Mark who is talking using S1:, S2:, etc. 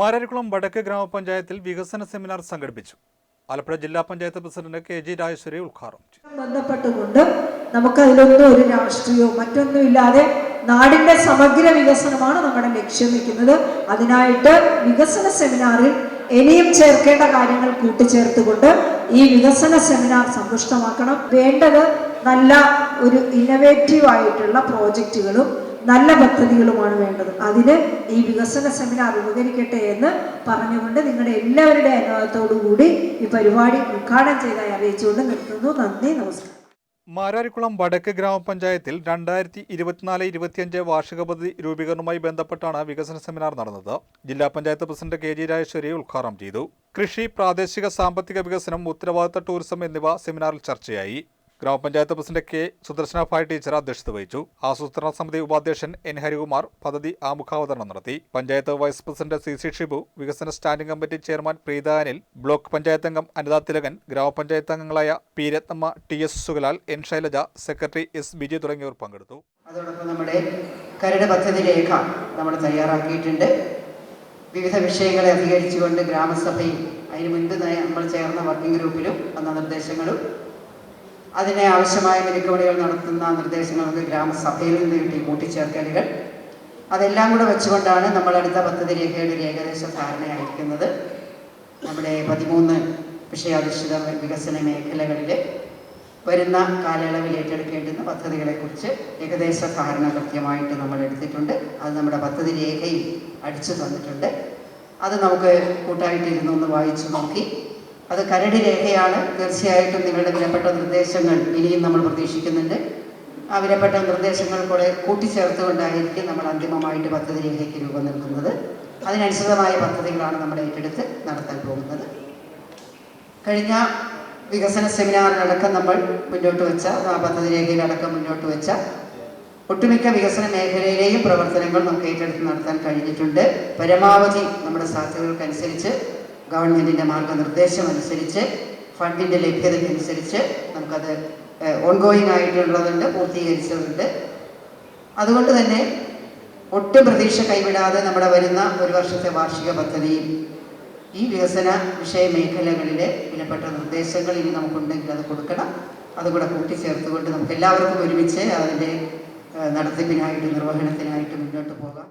S1: മാരാരിക്കുളം വടക്ക് ഗ്രാമപഞ്ചായത്തിൽ വികസന സെമിനാർ സംഘടിപ്പിച്ചു. ആലപ്പുഴ ജില്ലാ panchayat president K G Rajeshwari ഉദ്ഘാടനം
S2: ബന്ധപ്പെട്ടുകൊണ്ട് നമുക്ക് അതിലൊന്നും ഒരു രാഷ്ട്രീയവും മറ്റൊന്നും ഇല്ലാതെ നാടിന്റെ സമഗ്ര വികസനമാണ് നമ്മുടെ ലക്ഷ്യം നിൽക്കുന്നത് അതിനായിട്ട് വികസന സെമിനാറിൽ ഇനിയും ചേർക്കേണ്ട കാര്യങ്ങൾ കൂട്ടിച്ചേർത്തുകൊണ്ട് ഈ വികസന സെമിനാർ സമ്പുഷ്ടമാക്കണം. വേണ്ടത് നല്ല ഒരു ഇന്നവേറ്റീവ് ആയിട്ടുള്ള പ്രോജക്റ്റുകളും നല്ല പദ്ധതികളുമാണ് വേണ്ടത്. അതിന് ഈ വികസന സെമിനാർ ഉപകരിക്കട്ടെ എന്ന് പറഞ്ഞുകൊണ്ട് നിങ്ങളുടെ എല്ലാവരുടെ അനുഭവത്തോടു കൂടി ഈ പരിപാടി ഉദ്ഘാടനം ചെയ്തായി അറിയിച്ചുകൊണ്ട് നിർത്തുന്നു. നന്ദി നമസ്കാരം.
S1: മാരാരിക്കുളം വടക്ക് ഗ്രാമപഞ്ചായത്തിൽ രണ്ടായിരത്തി ഇരുപത്തിനാല് ഇരുപത്തിയഞ്ച് വാർഷിക പദ്ധതി രൂപീകരണവുമായി ബന്ധപ്പെട്ടാണ് വികസന സെമിനാർ നടന്നത്. ജില്ലാ panchayat president K G Rajeshwari ഉദ്ഘാടനം ചെയ്തു. കൃഷി പ്രാദേശിക സാമ്പത്തിക വികസനം ഉത്തരവാദിത്ത ടൂറിസം എന്നിവ സെമിനാറിൽ ചർച്ചയായി. ഗ്രാമപഞ്ചായത്ത് president K Sudarshana Bhai teacher അധ്യക്ഷത വഹിച്ചു. ആസൂത്രണ സമിതി ഉപാധ്യക്ഷൻ എൻ ഹരികുമാർ പദ്ധതി ആമുഖാവതരണം നടത്തി. Panchayat vice president C C Shibu വികസന standing committee chairman Preetha Anil block panchayat അംഗം അനിതാ തിലകൻ ഗ്രാമപഞ്ചായത്ത് അംഗങ്ങളായ P Rathnamma T S Sugalal N Shailaja secretary S Biji തുടങ്ങിയവർ പങ്കെടുത്തു.
S3: അതോടൊപ്പം നമ്മുടെ കരട് പദ്ധതി രേഖ നമ്മൾ തയ്യാറാക്കിയിട്ടുണ്ട്. വിവിധ വിഷയങ്ങളെ അധികരിച്ചുകൊണ്ട് ഗ്രാമസഭയും അതിന് മുൻപ് നമ്മൾ ചേർന്ന വർക്കിംഗ് ഗ്രൂപ്പിലും വന്ന നിർദ്ദേശങ്ങളും അതിനെ ആവശ്യമായ മെരുക്കവടികൾ നടത്തുന്ന നിർദ്ദേശങ്ങൾ നമുക്ക് ഗ്രാമസഭയിൽ നിന്ന് കിട്ടി കൂട്ടിച്ചേർക്കലുകൾ. അതെല്ലാം കൂടെ വെച്ചുകൊണ്ടാണ് നമ്മൾ അടുത്ത പദ്ധതി രേഖയുടെ ഒരു ഏകദേശ ധാരണയായിരിക്കുന്നത്. നമ്മുടെ പതിമൂന്ന് വിഷയാധിഷ്ഠിത വികസന മേഖലകളിൽ വരുന്ന കാലയളവിൽ ഏറ്റെടുക്കേണ്ടുന്ന പദ്ധതികളെക്കുറിച്ച് ഏകദേശ ധാരണ കൃത്യമായിട്ട് നമ്മൾ എടുത്തിട്ടുണ്ട്. അത് നമ്മുടെ പദ്ധതി രേഖയിൽ അടിച്ചു തന്നിട്ടുണ്ട്. അത് നമുക്ക് കൂട്ടായിട്ട് ഇരുന്നൊന്ന് വായിച്ചു നോക്കി. അത് കരടി രേഖയാണ്. തീർച്ചയായിട്ടും നിങ്ങളുടെ വിലപ്പെട്ട നിർദ്ദേശങ്ങൾ ഇനിയും നമ്മൾ പ്രതീക്ഷിക്കുന്നുണ്ട്. ആ വിലപ്പെട്ട നിർദ്ദേശങ്ങൾ കൂടെ കൂട്ടിച്ചേർത്തുകൊണ്ടായിരിക്കും നമ്മൾ അന്തിമമായിട്ട് പദ്ധതി രേഖയ്ക്ക് രൂപം നൽകുന്നത് അതിനനുസൃതമായ പദ്ധതികളാണ് നമ്മൾ ഏറ്റെടുത്ത് നടത്താൻ പോകുന്നത്. കഴിഞ്ഞ വികസന സെമിനാറിലടക്കം നമ്മൾ മുന്നോട്ട് വെച്ച ആ പദ്ധതി രേഖയിലടക്കം മുന്നോട്ട് വെച്ച ഒട്ടുമിക്ക വികസന മേഖലയിലെയും പ്രവർത്തനങ്ങൾ നമുക്ക് ഏറ്റെടുത്ത് നടത്താൻ കഴിഞ്ഞിട്ടുണ്ട്. പരമാവധി നമ്മുടെ സാധ്യതകൾക്കനുസരിച്ച് ഗവൺമെന്റിന്റെ മാർഗനിർദ്ദേശം അനുസരിച്ച് ഫണ്ടിന്റെ ലഭ്യതയ്ക്കനുസരിച്ച് നമുക്കത് ഓൺഗോയിങ് ആയിട്ടുള്ളതുണ്ട് പൂർത്തീകരിച്ചതുണ്ട്. അതുകൊണ്ട് തന്നെ ഒട്ടും പ്രതീക്ഷ കൈവിടാതെ നമ്മുടെ വരുന്ന ഒരു വർഷത്തെ വാർഷിക പദ്ധതിയിൽ ഈ വികസന വിഷയ മേഖലകളിലെ വിലപ്പെട്ട നിർദ്ദേശങ്ങൾ ഇനി നമുക്കുണ്ടെങ്കിൽ അത് കൊടുക്കണം. അതുകൂടെ കൂട്ടിച്ചേർത്തുകൊണ്ട് നമുക്ക് എല്ലാവർക്കും ഒരുമിച്ച് അതിന്റെ നടത്തിപ്പിനായിട്ട് നിർവഹണത്തിനായിട്ട് മുന്നോട്ട് പോകാം.